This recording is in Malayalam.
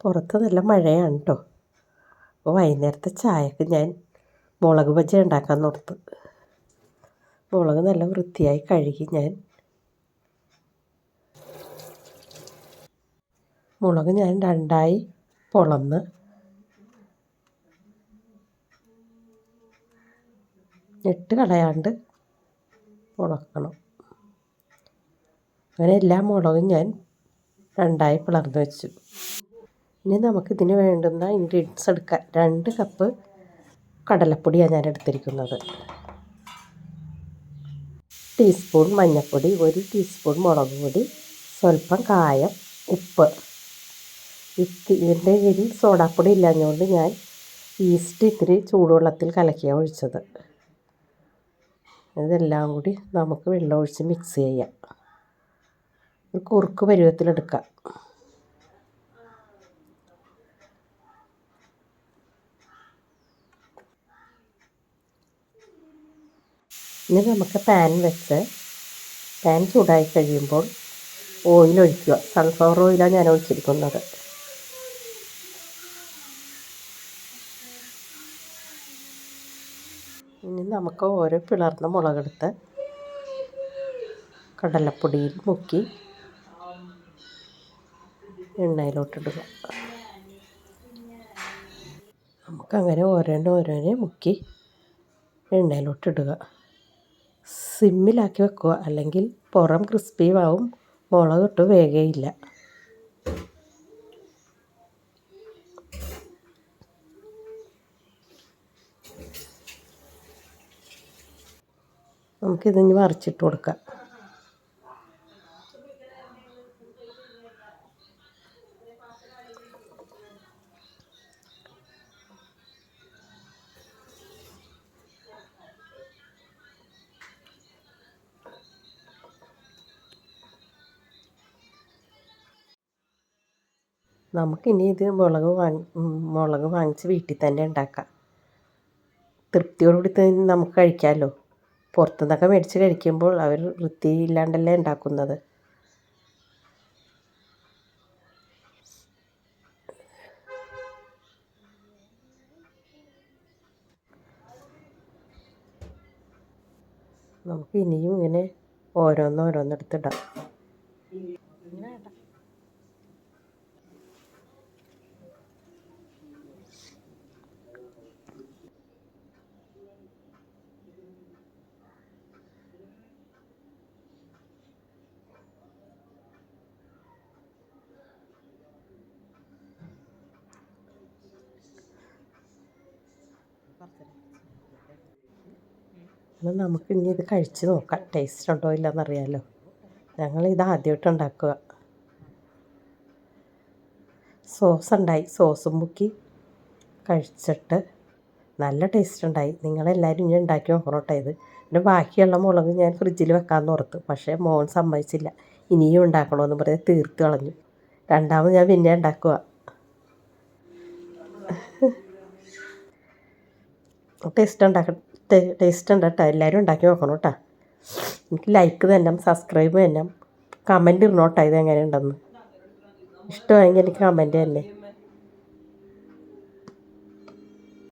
പുറത്ത് നല്ല മഴയാണ് കേട്ടോ അപ്പോൾ വൈകുന്നേരത്തെ ചായക്ക് ഞാൻ മുളക് ബജ്ജി ഉണ്ടാക്കാൻ ഓർത്ത് മുളക് നല്ല വൃത്തിയായി കഴുകി ഞാൻ മുളക് ഞാൻ രണ്ടായി പൊളന്ന് ഞെട്ട് കളയാണ്ട് മുളക്കണം അങ്ങനെ എല്ലാ മുളകും ഞാൻ രണ്ടായി പിളർന്ന് വെച്ചു. ഇനി നമുക്ക് നമുക്കിതിന് വേണ്ടുന്ന ഇൻഗ്രീഡിയൻസ് എടുക്കാം. രണ്ട് കപ്പ് കടലപ്പൊടിയാണ് ഞാൻ എടുത്തിരിക്കുന്നത്. ടീസ്പൂൺ മഞ്ഞൾപ്പൊടി ഒരു ടീസ്പൂൺ മുളക് പൊടി സ്വല്പം കായം ഉപ്പ്. ഇതിന്റെ കയ്യിൽ സോഡാപ്പൊടി ഇല്ലാഞ്ഞുകൊണ്ട് ഞാൻ ഈസ്റ്റ് ഇത്തിരി ചൂടുവെള്ളത്തിൽ കലക്കിയ ഒഴിച്ചത്. ഇതെല്ലാം കൂടി നമുക്ക് വെള്ളം ഒഴിച്ച് മിക്സ് ചെയ്യാം. ഒരു കുറുക്ക് പരുവത്തിലെടുക്കാം ഇനി നമുക്ക് പാൻ വെച്ച് പാൻ ചൂടായി കഴിയുമ്പോൾ ഓയിൽ ഒഴിക്കുക. സൺഫ്ലവർ ഓയിലാണ് ഞാൻ ഒഴിച്ചിരിക്കുന്നത്. ഇനി നമുക്ക് ഓരോ പിളർന്ന മുളകെടുത്ത് കടലപ്പൊടിയിൽ മുക്കി എണ്ണയിലോട്ടിടുക. നമുക്കങ്ങനെ ഓരോന്ന് ഓരോന്ന് മുക്കി എണ്ണയിലോട്ടിടുക. സിമ്മിലാക്കി വെക്കുക. അല്ലെങ്കിൽ പുറം ക്രിസ്പി ആവും. മുളകിട്ട് വേഗയില്ല. നമുക്കിതിന് വറച്ചിട്ട് കൊടുക്കാം. നമുക്കിനി ഇത് മുളക് വാങ്ങി മുളക് വാങ്ങിച്ച് വീട്ടിൽ തന്നെ ഉണ്ടാക്കാം. തൃപ്തിയോടുകൂടി തന്നെ നമുക്ക് കഴിക്കാമല്ലോ പുറത്തുനിന്നൊക്കെ മേടിച്ച് കഴിക്കുമ്പോൾ അവർ വൃത്തിയില്ലാണ്ടല്ലേ ഉണ്ടാക്കുന്നത്. നമുക്ക് ഇനിയും ഇങ്ങനെ ഓരോന്നോരോന്നെടുത്തിടാം എന്നാൽ നമുക്ക് ഇനി ഇത് കഴിച്ച് നോക്കാം. ടേസ്റ്റ് ഉണ്ടോ ഇല്ലയെന്നറിയാമല്ലോ ഞങ്ങൾ ഇത് ആദ്യമായിട്ട് ഉണ്ടാക്കുക. സോസ് ഉണ്ടായി. സോസും മുക്കി കഴിച്ചിട്ട് നല്ല ടേസ്റ്റ് ഉണ്ടായി. നിങ്ങളെല്ലാവരും ഇനി ഉണ്ടാക്കി നോക്കണം കേട്ടോ ഇത്. പിന്നെ ബാക്കിയുള്ള മുളക് ഞാൻ ഫ്രിഡ്ജിൽ വെക്കാമെന്ന് ഓർത്ത്. പക്ഷേ മോൻ സമ്മതിച്ചില്ല. ഇനിയും ഉണ്ടാക്കണമെന്ന് പറഞ്ഞ് തീർത്ത് കളഞ്ഞു. രണ്ടാമത് ഞാൻ പിന്നെ ഉണ്ടാക്കുക. ടേസ്റ്റ് ഉണ്ടാക്കണം. ടേസ്റ്റ് ഉണ്ട് കേട്ടോ എല്ലാവരും ഉണ്ടാക്കി നോക്കണം കേട്ടോ എനിക്ക് ലൈക്ക് തന്നെ സബ്സ്ക്രൈബ് തന്നെ കമന്റ് ഇടണം ഇത് എങ്ങനെ ഉണ്ടെന്ന് ഇഷ്ടമായെങ്കിൽ എനിക്ക് കമന്റ് തന്നെ